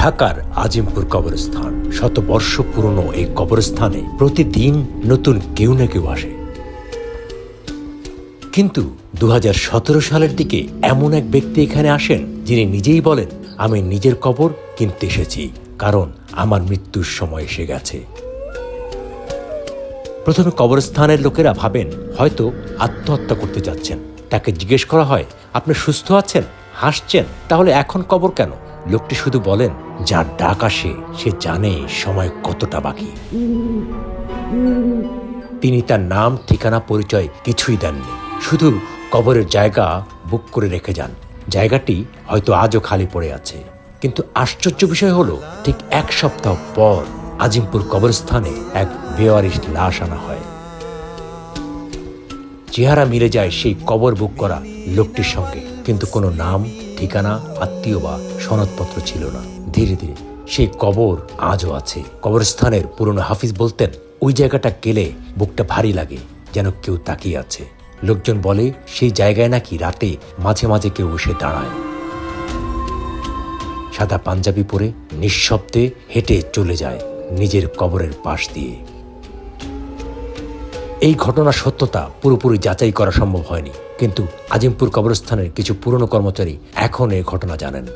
ঢাকার আজিমপুর কবরস্থান। শত বর্ষ পুরনো এই কবরস্থানে প্রতিদিন নতুন কেউ না কেউ আসে। কিন্তু দু হাজার সতেরো সালের দিকে এমন এক ব্যক্তি এখানে আসেন যিনি নিজেই বলেন, আমি নিজের কবর কিনতে এসেছি, কারণ আমার মৃত্যুর সময় এসে গেছে। প্রথমে কবরস্থানের লোকেরা ভাবেন, হয়তো আত্মহত্যা করতে যাচ্ছেন। তাকে জিজ্ঞেস করা হয়, আপনি সুস্থ আছেন? হাসছেন? তাহলে এখন কবর কেন? লোকটি শুধু বলেন, যার ডাক আসে, সে জানে সময় কতটা বাকি। তিনি তার নাম, ঠিকানা, পরিচয় কিছুই দেননি। শুধু কবরের জায়গা বুক করে রেখে যান। জায়গাটি হয়তো আজও খালি পড়ে আছে। কিন্তু আশ্চর্য বিষয় হলো, ঠিক এক সপ্তাহ পর আজিমপুর কবরস্থানে এক বেওয়ারিশ লাশ আনা হয়। চেহারা মিলে যায় সেই কবর বুক করা লোকটির সঙ্গে। কিন্তু কোনো নাম, ঠিকানা, আত্মীয় বা সনদপত্র ছিল না। ধীরে ধীরে সেই কবর আজও আছে। কবরস্থানের পুরনো হাফিজ বলতেন, ওই জায়গাটা গেলে বুকটা ভারী লাগে, যেন কেউ তাকিয়ে আছে। লোকজন বলে, সেই জায়গায় নাকি রাতে মাঝে মাঝে কেউ এসে দাঁড়ায়। সাদা পাঞ্জাবি পরে নিঃশব্দে হেঁটে চলে যায় নিজের কবরের পাশ দিয়ে। এই ঘটনার সত্যতা পুরোপুরি যাচাই করা সম্ভব হয়নি। কিন্তু আজিমপুর কবরস্থানের কিছু পুরনো কর্মচারী এখন এই ঘটনা জানেন।